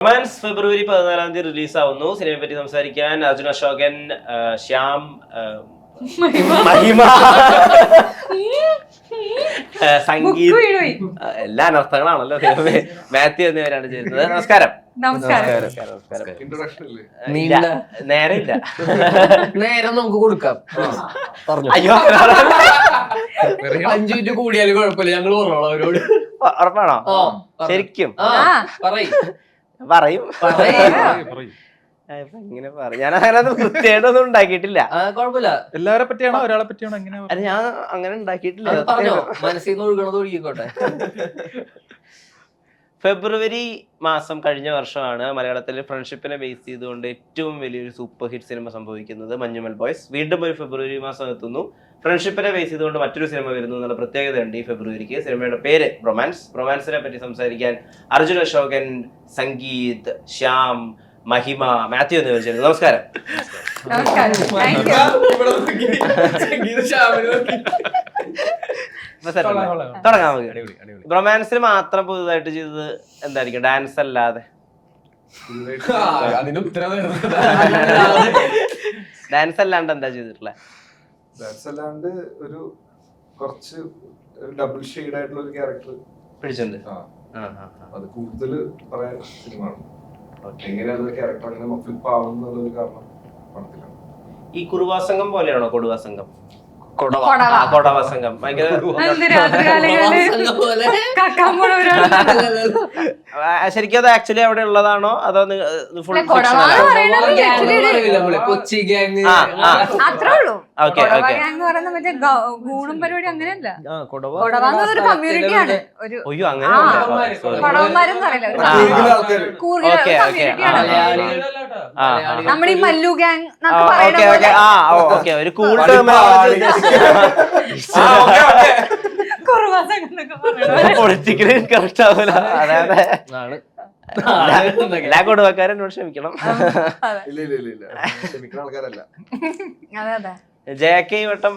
Romance ഫെബ്രുവരി പതിനാലാം തീയതി release ആവുന്നു സിനിമയെ പറ്റി സംസാരിക്കാൻ അർജുൻ അശോകൻ ശ്യാം മഹിമ. സംഗീത്. എല്ലാ അനർത്ഥങ്ങളാണല്ലോ ദൈവമേ. മാത്യു എന്നിവരാണ് ചേരുന്നത്. നമസ്കാരം. നേരെ ഇല്ല? നേരം നമുക്ക് കൊടുക്കാം. പറഞ്ഞു. അയ്യോ. അഞ്ചു മിനിറ്റ് കൂടിയാലും കുഴപ്പമില്ല. ഞങ്ങൾ പറഞ്ഞോളാം അവരോട്. ഉറപ്പാണോ? ശരിക്കും. പറയ്. പറയും. ഇങ്ങനെ പറയും. ഞാൻ അങ്ങനെ കൃത്യമായിട്ടൊന്നും ഉണ്ടാക്കിയിട്ടില്ല. കുഴപ്പമില്ല. എല്ലാവരെ പറ്റിയാണോ? ഒരാളെ പറ്റിയാണോ? എങ്ങനെയാ ഞാൻ അങ്ങനെ ഉണ്ടാക്കിയിട്ടില്ല. മനസ്സിൽ നിന്ന് ഒഴുകണത് ഒഴുകിക്കോട്ടെ. ഫെബ്രുവരി മാസം കഴിഞ്ഞ വർഷമാണ് മലയാളത്തിൽ ഫ്രണ്ട്ഷിപ്പിനെ ബേസ് ചെയ്തുകൊണ്ട് ഏറ്റവും വലിയൊരു സൂപ്പർ ഹിറ്റ് സിനിമ സംഭവിക്കുന്നത് മഞ്ഞുമൽ ബോയ്സ്. വീണ്ടും ഒരു ഫെബ്രുവരി മാസം എത്തുന്നു. ഫ്രണ്ട്ഷിപ്പിനെ ബേസ് ചെയ്തുകൊണ്ട് മറ്റൊരു സിനിമ വരുന്നു എന്നുള്ള പ്രത്യേകതയുണ്ട് ഈ ഫെബ്രുവരിക്ക്. സിനിമയുടെ പേര് റൊമാൻസ്. റൊമാൻസിനെ പറ്റി സംസാരിക്കാൻ അർജുൻ അശോകൻ സംഗീത് ശ്യാം മഹിമ മാത്യു എന്നിവർ നമസ്കാരം. നമസ്കാരം. തുടങ്ങാം നമുക്ക്. റൊമാൻസിൽ മാത്രം പുതുതായിട്ട് ചെയ്തത് എന്തായിരിക്കും? ഡാൻസ് അല്ലാതെ. ഡാൻസ് അല്ലാണ്ട് എന്താ ചെയ്തിട്ടുള്ളത് ഡാൻസ് അല്ലാണ്ട് ഒരു കുറച്ച് ഒരു ഡബിൾ ഷെയ്ഡ് ആയിട്ടുള്ള ഒരു ക്യാരക്ടർ പിടിച്ചിട്ടുണ്ട്. അത് കൂടുതൽ പറയാൻ സിനിമയാണ്. എങ്ങനെയാണ് ക്യാരക്ടർ അങ്ങനെ ഫ്ലിപ്പ് ആവുന്നുള്ള ഒരു കാരണം പണത്തിലാണ്. ഈ കുറുവാസംഗം പോലെയാണോ കൊടുവാസംഗം കൊടവ. ഭയങ്കര പോണവരാണ് ശരിക്കും അത് ആക്ച്വലി അവിടെ ഉള്ളതാണോ? അതോ ഫുൾ കൊച്ചി ഗ്യാങ്. അത്രേ ഉള്ളൂ. ഗൂണും പരിപാടി അങ്ങനെയല്ല. കമ്മ്യൂണിറ്റിയാണ് ഒരു ഒരു. നമ്മുടെ ഈ മല്ലു ഗ്യാങ് എന്നൊക്കെ ഓക്കെ പറയണ ഓക്കെ ആ ഓക്കെ. ഒരു കൂൾ പൊളിറ്റിക്കലി കറക്റ്റ് അതെ എല്ലാ കൊടുവക്കാരും എന്നോട് ക്ഷമിക്കണം. ഈ വട്ടം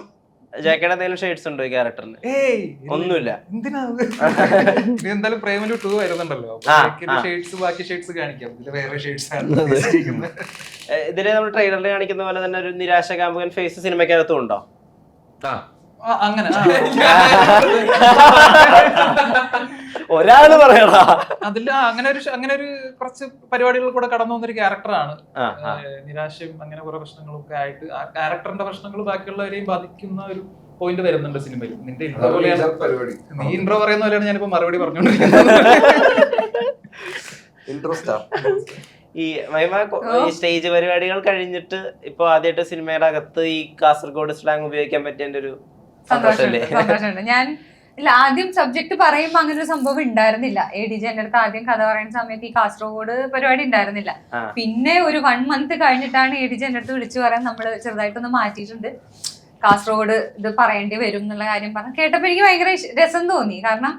ജെക്കയുടെ എന്തെങ്കിലും ഷെയ്ഡ്സ് ഉണ്ടോ ഈ ക്യാരക്ടറിന് ഏയ് ഒന്നുമില്ല. എന്തിനാ? ഇത് എന്തായാലും പ്രേമലു ടൂ വരുന്നുണ്ടല്ലോ. ഷെയ്ഡ്സ് ബാക്കി ഷെയ്ഡ്സ് കാണിക്കാം. ഇതിൽ വേറെ ഷെയ്ഡ്സ്. ഇതിൽ നമ്മൾ ട്രെയിലറിൽ കാണിക്കുന്ന പോലെ തന്നെ ഒരു നിരാശ കാമുകൻ ഫേസ് സിനിമയ്ക്കകത്തും ഉണ്ടോ? അങ്ങനെ ഒരാൾ പറയടാ. അതിൽ അങ്ങനെ ഒരു അങ്ങനെ ഒരു കുറച്ച് പരിപാടികളിൽ കൂടെ കടന്നു വന്നൊരു ക്യാരക്ടറാണ്. നിരാശയും അങ്ങനെ കുറെ പ്രശ്നങ്ങളും ഒക്കെ ആയിട്ട് ആ ക്യാരക്ടറിന്റെ പ്രശ്നങ്ങൾ ബാക്കിയുള്ളവരെയും ബാധിക്കുന്ന ഒരു പോയിന്റ് വരുന്നുണ്ട് സിനിമയിൽ. നിന്റെ ഇൻട്രോ പോലെയാണ്. നീ ഇൻട്രോ പറയുന്ന പോലെയാണ് ഞാനിപ്പോ മറുപടി പറഞ്ഞുകൊണ്ടിരിക്കുന്നത്. ഇൻട്രസ്റ്റ് ഈ മഹിമ ഈ സ്റ്റേജ് പരിപാടികൾ കഴിഞ്ഞിട്ട് ഇപ്പൊ ആദ്യമായിട്ട് സിനിമയുടെ അകത്ത് ഈ കാസർഗോഡ് സ്ലാങ് ഉപയോഗിക്കാൻ പറ്റിയ ഒരു സന്തോഷമുണ്ട് ഞാൻ ഇല്ല ആദ്യം സബ്ജക്ട് പറയുമ്പോ അങ്ങനെ ഒരു സംഭവം ഉണ്ടായിരുന്നില്ല എ ഡി ജി എന്റെ അടുത്ത് ആദ്യം കഥ പറയുന്ന സമയത്ത് ഈ കാസർഗോഡ് പരിപാടി ഉണ്ടായിരുന്നില്ല പിന്നെ ഒരു വൺ മന്ത് കഴിഞ്ഞിട്ടാണ് എ ഡി ജി എന്റെ അടുത്ത് വിളിച്ചു പറയാൻ നമ്മൾ ചെറുതായിട്ടൊന്ന് മാറ്റിയിട്ടുണ്ട്. കാസർഗോഡ് ഇത് പറയേണ്ടി വരും എന്നുള്ള കാര്യം പറഞ്ഞു കേട്ടപ്പോ എനിക്ക് ഭയങ്കര രസം തോന്നി. കാരണം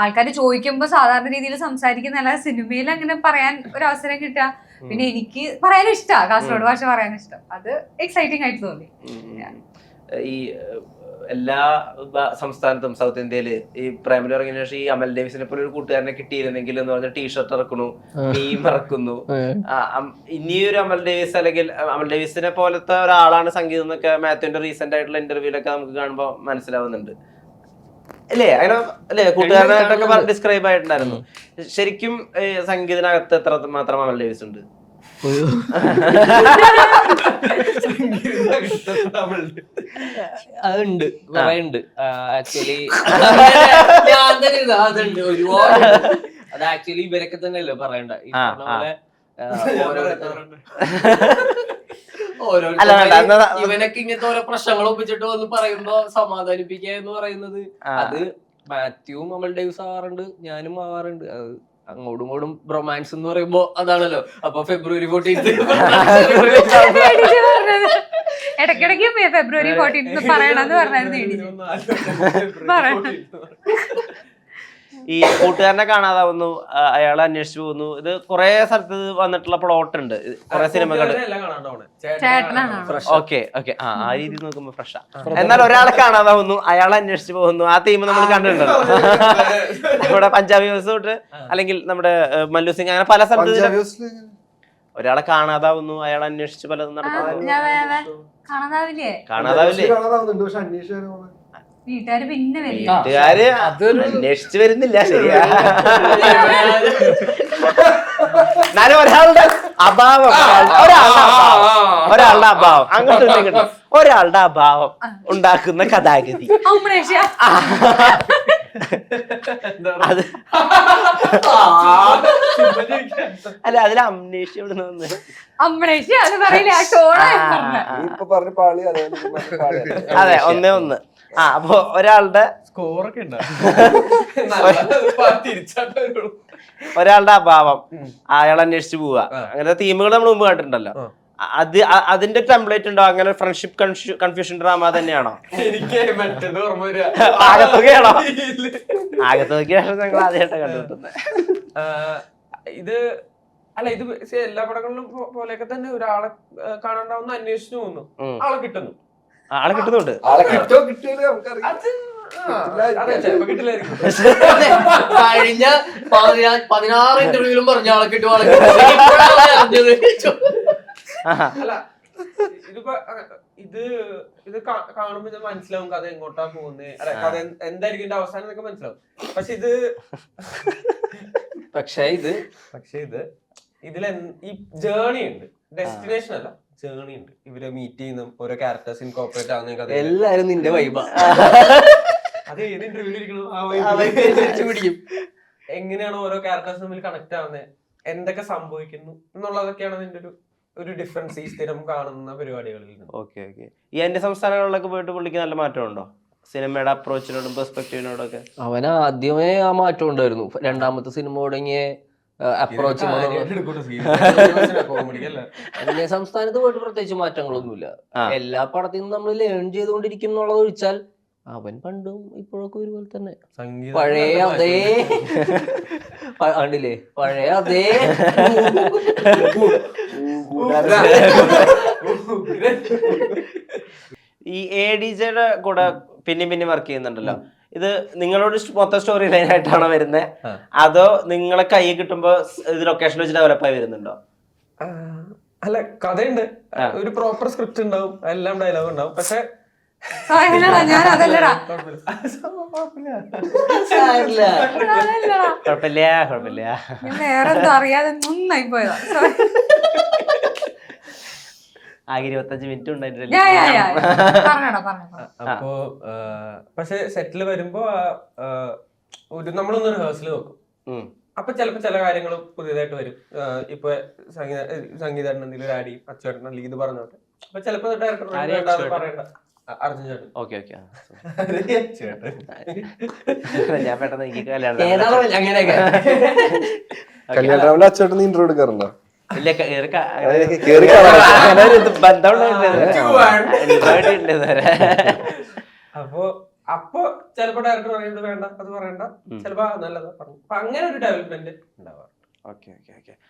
ആൾക്കാർ ചോദിക്കുമ്പോൾ സാധാരണ രീതിയിൽ സംസാരിക്കുന്ന അല്ല സിനിമയിൽ അങ്ങനെ പറയാൻ ഒരു അവസരം കിട്ടുക പിന്നെ എനിക്ക് പറയാനും ഇഷ്ടാ. കാസർഗോഡ് ഭാഷ പറയാൻ ഇഷ്ടം. അത് എക്സൈറ്റിംഗ് ആയിട്ട് തോന്നി. ഈ എല്ലാ സംസ്ഥാനത്തും സൗത്ത് ഇന്ത്യയിൽ ഈ പ്രൈമറി ഇറങ്ങിയ ശേഷം ഈ അമൽ ഡേവിസിനെ പോലെ ഒരു കൂട്ടുകാരനെ കിട്ടിയിരുന്നെങ്കിൽ എന്ന് പറഞ്ഞ ടീഷർട്ട് ഇറക്കുന്നു മീം ഇറക്കുന്നു. ഇനിയൊരു അമൽ ഡേവിസ് അല്ലെങ്കിൽ അമൽ ഡേവിസിനെ പോലത്തെ ഒരാളാണ് സംഗീതം എന്നൊക്കെ മാത്യുവിന്റെ റീസെന്റ് ആയിട്ടുള്ള ഇന്റർവ്യൂലൊക്കെ നമുക്ക് കാണുമ്പോൾ മനസ്സിലാവുന്നുണ്ട്. അല്ലേ? അങ്ങനെ അല്ലേ? കൂട്ടുകാരനായിട്ടൊക്കെ ഡിസ്ക്രൈബ് ആയിട്ടുണ്ടായിരുന്നു. ശരിക്കും സംഗീതത്തിനകത്ത് എത്ര മാത്രം അമൽ ഡേവിസ് ഉണ്ട്? അതുണ്ട് ഉണ്ട്. ആക്ച്വലി ഞാൻ തന്നെ അതുണ്ട് ഒരുപാട് അത് ആക്ച്വലി ഇവരൊക്കെ തന്നെയല്ലേ പറയണ്ട. ഈ പറഞ്ഞ പോലെ ഇവനൊക്കെ ഇങ്ങനത്തെ ഓരോ പ്രശ്നങ്ങൾ ഒപ്പിച്ചിട്ട് വന്ന് പറയുമ്പോ സമാധാനിപ്പിക്കുക എന്ന് പറയുന്നത്. അത് മാത്യുവും അമൽ ഡേവിസ് ആവാറുണ്ട് ഞാനും ആവാറുണ്ട് അത് അങ്ങോട്ടും ഇങ്ങോട്ടും റൊമാൻസ് എന്ന് പറയുമ്പോ അതാണല്ലോ. അപ്പൊ ഫെബ്രുവരി ഫോർട്ടീൻത്ത് എഡിജി ഇടയ്ക്കിടയ്ക്ക് ഫെബ്രുവരി ഫോർട്ടീൻ പറയണമെന്ന് പറഞ്ഞായിരുന്നു. ഈ കൂട്ടുകാരനെ കാണാതാവുന്നു ആ, അയാളെ അന്വേഷിച്ചു പോകുന്നു. ഇത് കുറെ സ്ഥലത്ത് വന്നിട്ടുള്ള പ്ലോട്ട് ഉണ്ട്. കുറെ സിനിമകൾ ഓക്കെ ഓക്കെ ആ ആ രീതി നോക്കുമ്പോ ഫ്രഷാ. എന്നാൽ ഒരാളെ കാണാതാവുന്നു അയാളെ അന്വേഷിച്ചു പോകുന്നു. ആ തീം നമ്മൾ കണ്ടിട്ടുണ്ടല്ലോ. നമ്മുടെ പഞ്ചാബി ഹൗസ് തൊട്ട് അല്ലെങ്കിൽ നമ്മുടെ മല്ലു സിംഗ് അങ്ങനെ പല സ്ഥലത്ത് ഒരാളെ കാണാതാവുന്നു അയാളെ അന്വേഷിച്ച് പലതും നടക്കുന്നു. കാണാതാവില്ലേ? കാണാതാവില്ലേ? വീട്ടുകാര് പിന്നെ വരില്ല വീട്ടുകാര് അന്വേഷിച്ച് വരുന്നില്ല ശരിയാ എന്നാലും ഒരാളുടെ അഭാവം ഒരാളുടെ അഭാവം ഒരാളുടെ അഭാവം അങ്ങോട്ടും ഇങ്ങോട്ടും ഒരാളുടെ അഭാവം ഉണ്ടാക്കുന്ന കഥാഗതി അത് അല്ല അതിൽ അമ്നേഷ്യ ഇവിടെ നിന്ന് അത് പറയില്ല അല്ല. അതെ ഒന്നേ ഒന്ന് ആ അപ്പൊ ഒരാളുടെ സ്കോറൊക്കെ ഉണ്ട്. ഒരാളുടെ അഭാവം. അയാൾ അന്വേഷിച്ചു പോവുക. അങ്ങനത്തെ തീമുകൾ നമ്മൾ മുമ്പ് കണ്ടിട്ടുണ്ടല്ലോ. അത് അതിന്റെ ടെംപ്ലേറ്റ് ഉണ്ടോ? അങ്ങനെ ഫ്രണ്ട്ഷിപ്പ് കൺഫ്യൂഷൻ ഡ്രാമ തന്നെയാണോ? ആകത്തുകയാണോ? ആകത്തുകയാണ് ഞങ്ങൾ ആദ്യമായിട്ട് കണ്ടിട്ടുണ്ട് ഇത് അല്ല ഇത് എല്ലാ പടങ്ങളിലും പോലെയൊക്കെ തന്നെ ഒരാളെ കാണണ്ടാവുന്ന കാണാണ്ടാവുന്ന അന്വേഷിച്ചു പോകുന്നു. ആളെ കിട്ടുന്നു. ആളെ കിട്ടുന്നുണ്ട്. ആളെ കിട്ടോ കിട്ടൂല നമുക്കറിയാം അത് ആ, അതെ കിട്ടില്ലായിരിക്കും. കഴിഞ്ഞ പതിനാ- പതിനാറ് ഇന്റർവ്യൂലും പറഞ്ഞു ആളെ കിട്ടും ആളെ ഇതിപ്പോ ഇത് ഇത് കാണുമ്പോ ഇത് മനസ്സിലാവും കഥ എങ്ങോട്ടാ പോകുന്നത് അല്ല കഥ എന്തായിരിക്കും അവസാനം എന്നൊക്കെ മനസ്സിലാവും. പക്ഷെ ഇത് പക്ഷേ ഇത് പക്ഷെ ഇത് ഇതിൽ ഈ ജേണി ഉണ്ട്. ഡെസ്റ്റിനേഷൻ അല്ല. ജേണി ഉണ്ട് ഇവരെ മീറ്റ് ചെയ്യുന്ന ഓരോ ക്യാരക്ടേഴ്സ് ഇൻകോപ്പറേറ്റ് ആവുന്ന കഥ എല്ലാരും നിന്റെ വൈബാ അത് ഏത് ഇന്റർവ്യൂവിൽ ഇരിക്കണം. പിടിക്കും. എങ്ങനെയാണ് ഓരോ ക്യാരക്ടേഴ്സ് തമ്മിൽ കണക്ട് ആവുന്നത് എന്തൊക്കെ സംഭവിക്കുന്നു? എന്നുള്ളതൊക്കെയാണ് നിന്റെ ഒരു ഒരു ഡിഫറൻസ് ഈ സ്ഥിരം കാണുന്ന പരിപാടികളിൽ നിന്ന്. Okay okay. ഈ എന്റെ സംസ്ഥാനങ്ങളിലൊക്കെ പോയിട്ട് പുള്ളിക്ക് നല്ല മാറ്റമുണ്ടോ? സിനിമയുടെ അപ്രോച്ചിനോടും പെർസ്പെക്റ്റീവിനോടൊക്കെ അവൻ ആദ്യമേ ആ മാറ്റം ഉണ്ടായിരുന്നു. രണ്ടാമത്തെ സിനിമ തുടങ്ങിയ അപ്രോച്ച് അന്യ സംസ്ഥാനത്ത് പോയിട്ട് പ്രത്യേകിച്ച് മാറ്റങ്ങളൊന്നുമില്ല. എല്ലാ പടത്തിൽ നിന്നും നമ്മൾ ലേൺ ചെയ്തുകൊണ്ടിരിക്കും എന്നുള്ളത് ഒഴിച്ചാൽ അവൻ പണ്ടും ഇപ്പോഴൊക്കെ ഒരുപോലെ തന്നെ. പഴയ അതേ ആണ്ടില്ലേ കണ്ടില്ലേ? പഴയ അതേ ഈ എ ഡി ജെയുടെ കൂടെ പിന്നെയും പിന്നെയും വർക്ക് ചെയ്യുന്നുണ്ടല്ലോ. ഇത് നിങ്ങളോട് മൊത്തം സ്റ്റോറി ലൈൻ ആയിട്ടാണോ വരുന്നത് അതോ നിങ്ങളെ കൈ കിട്ടുമ്പോ സ് ഇത് ലൊക്കേഷൻ വെച്ച് ഡെവലപ്പ് ആയി വരുന്നുണ്ടോ? അല്ല കഥയുണ്ട്. ഒരു പ്രോപ്പർ സ്ക്രിപ്റ്റ് ഉണ്ടാവും. എല്ലാം ഡയലോഗ് ഉണ്ടാവും. പക്ഷെ അല്ലടാ ഞാൻ അതല്ലടാ കുഴപ്പമില്ല. കുഴപ്പമില്ല. വേറെ അറിയാതെ നന്നായി പോയതാ. ആകെ ഇരുപത്തഞ്ച് മിനിറ്റ്. അപ്പോ പക്ഷെ സെറ്റിൽ വരുമ്പോ ഒരു നമ്മളൊന്ന് റിഹേഴ്സൽ നോക്കും. അപ്പൊ ചിലപ്പോ ചില കാര്യങ്ങൾ പുതിയതായിട്ട് വരും. ഇപ്പൊ സംഗീത സംഗീതം എന്തെങ്കിലും ആടി അച്ചുവേട്ടൻ അല്ലെങ്കിൽ ഇത് പറഞ്ഞോട്ടെ. അപ്പൊ ചിലപ്പോ ഡയറക്ടർ? പറയണ്ട. അ- അർജുൻ ചേട്ടൻ. ഓക്കെ ഓക്കെ ചേട്ടൻ ഞാൻ പെട്ടെന്ന് എനിക്ക് കല്യാണം നീ ഇന്റർവ്യൂ എടുക്കാറുണ്ടോ? ക- കേറി ക- അതിലേക്ക് കേറി കാണാൻ. അങ്ങനെ ഒരു ഇത് ബന്ധം ഉണ്ടായിട്ടില്ല ഇതുവരെ. ഇതുവരെ. അപ്പൊ അപ്പൊ ചിലപ്പോ ഡയറക്ടർ പറയുന്നത് വേണ്ട അത് പറയണ്ട. ചിലപ്പോ നല്ലതാ പറഞ്ഞു അപ്പൊ അങ്ങനെ ഒരു ഡെവലപ്മെന്റ് ഉണ്ടാവാറുണ്ട് ഓക്കെ ഓക്കെ ഓക്കെ